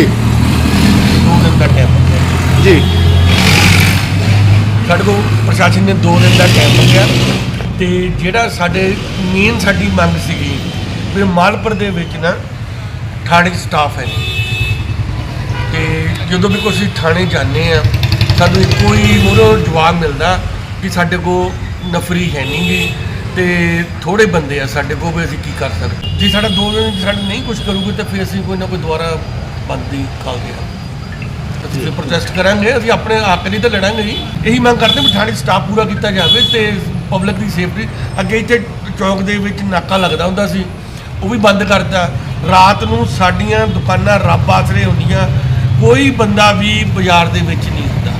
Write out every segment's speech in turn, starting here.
ਜੀ। ਦੋ ਦਿਨ ਦਾ ਟਾਈਮ ਜੀ। ਸਾਡੇ ਕੋਲ ਪ੍ਰਸ਼ਾਸਨ ਨੇ 2 ਦਿਨ ਦਾ ਟਾਈਮ ਮੰਗਿਆ ਤੇ ਜਿਹੜਾ ਸਾਡੇ ਮੇਨ ਸਾਡੀ ਮੰਗ ਸੀਗੀ ਵੀ ਮਾਲਪੁਰ ਦੇ ਵਿੱਚ ਨਾ ਥਾਣੇ ਸਟਾਫ ਹੈ। ਨਹੀਂ। ਤੇ ਜਦੋਂ ਵੀ ਕੋਈ ਅਸੀਂ ਥਾਣੇ ਜਾਂਦੇ ਆ ਸਾਨੂੰ ਇੱਕੋ ਹੀ ਮੂਹਰੋਂ ਜਵਾਬ ਮਿਲਦਾ ਕਿ ਸਾਡੇ ਕੋਲ ਨਫਰੀ ਹੈ ਨਹੀਂਗੀ ਤੇ ਥੋੜੇ ਬੰਦੇ ਆ ਸਾਡੇ ਕੋਲ ਵੀ ਅਸੀਂ ਕੀ ਕਰ ਸਕਦੇ। ਜੇ ਸਾਡਾ ਦੋ ਦਿਨ ਸਾਡੇ ਨਹੀਂ ਕੁਝ ਕਰੂਗੇ ਤਾਂ ਫਿਰ ਅਸੀਂ ਕੋਈ ਨਾ ਕੋਈ ਦੁਬਾਰਾ ਬੰਦੀ ਖਾਂਗੇ ਅਸੀਂ ਫਿਰ ਪ੍ਰੋਟੈਸਟ ਕਰਾਂਗੇ ਅਸੀਂ ਆਪਣੇ ਹੱਕ ਲਈ ਤਾਂ ਲੜਾਂਗੇ ਜੀ। ਇਹੀ ਮੰਗ ਕਰਦੇ ਹਾਂ ਥਾਣੇ ਸਟਾਫ ਪੂਰਾ ਕੀਤਾ ਜਾਵੇ ਤੇ ਪਬਲਿਕ ਦੀ ਸੇਫਟੀ ਅੱਗੇ ਇੱਥੇ ਚੌਕ ਦੇ ਵਿੱਚ ਨਾਕਾ ਲੱਗਦਾ ਹੁੰਦਾ ਸੀ ਉਹ ਵੀ ਬੰਦ ਕਰਤਾ। ਰਾਤ ਨੂੰ ਸਾਡੀਆਂ ਦੁਕਾਨਾਂ ਰੱਬ ਆਸਰੇ ਹੁੰਦੀਆਂ ਕੋਈ ਬੰਦਾ ਵੀ ਬਾਜ਼ਾਰ ਦੇ ਵਿੱਚ ਨਹੀਂ ਹੁੰਦਾ।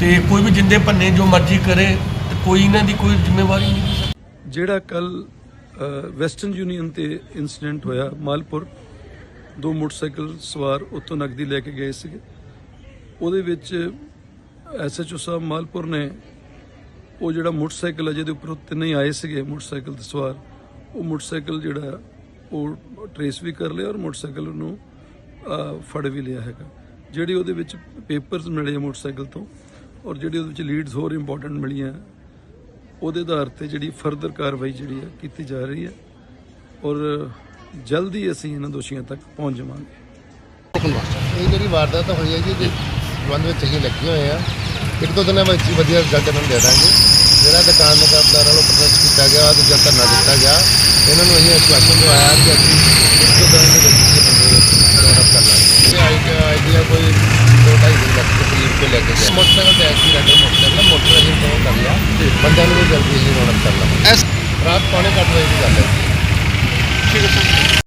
ਤੇ ਕੋਈ ਵੀ ਜਿੰਦੇ ਭੰਨੇ ਜੋ ਮਰਜ਼ੀ ਕਰੇ ਤੇ ਕੋਈ ਇਹਨਾਂ ਦੀ ਕੋਈ ਜ਼ਿੰਮੇਵਾਰੀ ਨਹੀਂ। ਜਿਹੜਾ ਕੱਲ ਵੈਸਟਰਨ ਯੂਨੀਅਨ ਤੇ ਇਨਸੀਡੈਂਟ ਹੋਇਆ ਮਾਲਪੁਰ ਦੋ ਮੋਟਰਸਾਈਕਲ ਸਵਾਰ ਉੱਥੋਂ ਨਕਦੀ ਲੈ ਕੇ ਗਏ ਸੀਗੇ। ਉਹਦੇ ਵਿੱਚ ਐਸਐਚਓ ਸਾਹਿਬ ਮਾਲਪੁਰ ਨੇ ਉਹ ਜਿਹੜਾ ਮੋਟਰਸਾਈਕਲ ਹੈ ਜਿਹਦੇ ਉੱਪਰ ਉਹ ਤਿੰਨੇ ਆਏ ਸੀਗੇ, ਮੋਟਰਸਾਈਕਲ ਤੇ ਸਵਾਰ। ਉਹ ਮੋਟਰਸਾਈਕਲ ਜਿਹੜਾ ਉਹ ਟਰੇਸ ਵੀ ਕਰ ਲਿਆ ਔਰ ਮੋਟਰਸਾਈਕਲ ਨੂੰ ਫੜ ਵੀ ਲਿਆ ਹੈਗਾ। ਜਿਹੜੀ ਉਹਦੇ ਵਿੱਚ ਪੇਪਰਸ ਮਿਲੇ ਮੋਟਰਸਾਈਕਲ ਤੋਂ ਔਰ ਜਿਹੜੀ ਉਹਦੇ ਵਿੱਚ ਲੀਡਸ ਹੋਰ ਇੰਪੋਰਟੈਂਟ ਮਿਲੀਆਂ, ਉਹਦੇ ਆਧਾਰ ਤੇ ਜਿਹੜੀ ਫਰਦਰ ਕਾਰਵਾਈ ਜਿਹੜੀ ਹੈ, ਕੀਤੀ ਜਾ ਰਹੀ ਹੈ। ਔਰ ਜਲਦੀ ਅਸੀਂ ਇਹਨਾਂ ਦੋਸ਼ੀਆਂ ਤੱਕ ਪਹੁੰਚ ਜਾਵਾਂਗੇ। ਇਹ ਜਿਹੜੀ ਵਾਰਦਾਤ ਹੋਈ ਹੈ ਜੀ ਦੇ ਸੰਬੰਧ ਵਿੱਚ ਅਸੀਂ ਲੱਗੇ ਹੋਏ ਆ। ਇੱਕ ਦੋ ਦਿਨਾਂ ਵਿੱਚ ਹੀ ਵਧੀਆ ਰਿਜ਼ਲਟ ਇਹਨਾਂ ਨੂੰ ਦੇ ਦਾਂਗੇ। ਜਿਹੜਾ ਦੁਕਾਨ ਦੁਕਾਨਦਾਰਾਂ ਵੱਲੋਂ ਪ੍ਰੋਟੈਸਟ ਕੀਤਾ ਗਿਆ ਤੇ ਜਾਂ ਧਰਨਾ ਦਿੱਤਾ ਗਿਆ। ਇਹਨਾਂ ਨੂੰ ਅਸੀਂ ਆਸ਼ਵਾਸਨ ਦਵਾਇਆ ਕਿ ਅਸੀਂ ਇੱਕ ਦੋ ਦਿਨ ਦੇ ਵਿੱਚ ਇਹ ਬੰਦੇ ਰੌਣਕ ਕਰ ਲਾਂਗੇ। ਤੇ ਆਈਡੀਆ ਆਈਡੀਆ ਕੋਈ ਦੋ ਢਾਈ ਦਿਨ ਲੱਗ ਕੇ ਕਰੀਬ ਕੇ ਲੈ ਕੇ ਗਏ ਮੋਟਰਸਾਈਕਲ ਤੇ ਐਕਸੀਡੈਂਟ ਮੋਟਰਸਾਈਕਲ ਆ, ਮੋਟਰ ਅਸੀਂ ਕਵਰ ਕਰ ਲਿਆ। ਬੰਦਿਆਂ ਨੂੰ ਵੀ ਜਲਦੀ ਅਸੀਂ ਰੌਣਕ ਕਰ ਲਾਂਗੇ। ਰਾਤ ਪੌਣੇ ਕੁ ਅੱਠ ਵਜੇ ਦੀ ਗੱਲ ਹੈ। ঠিক আছে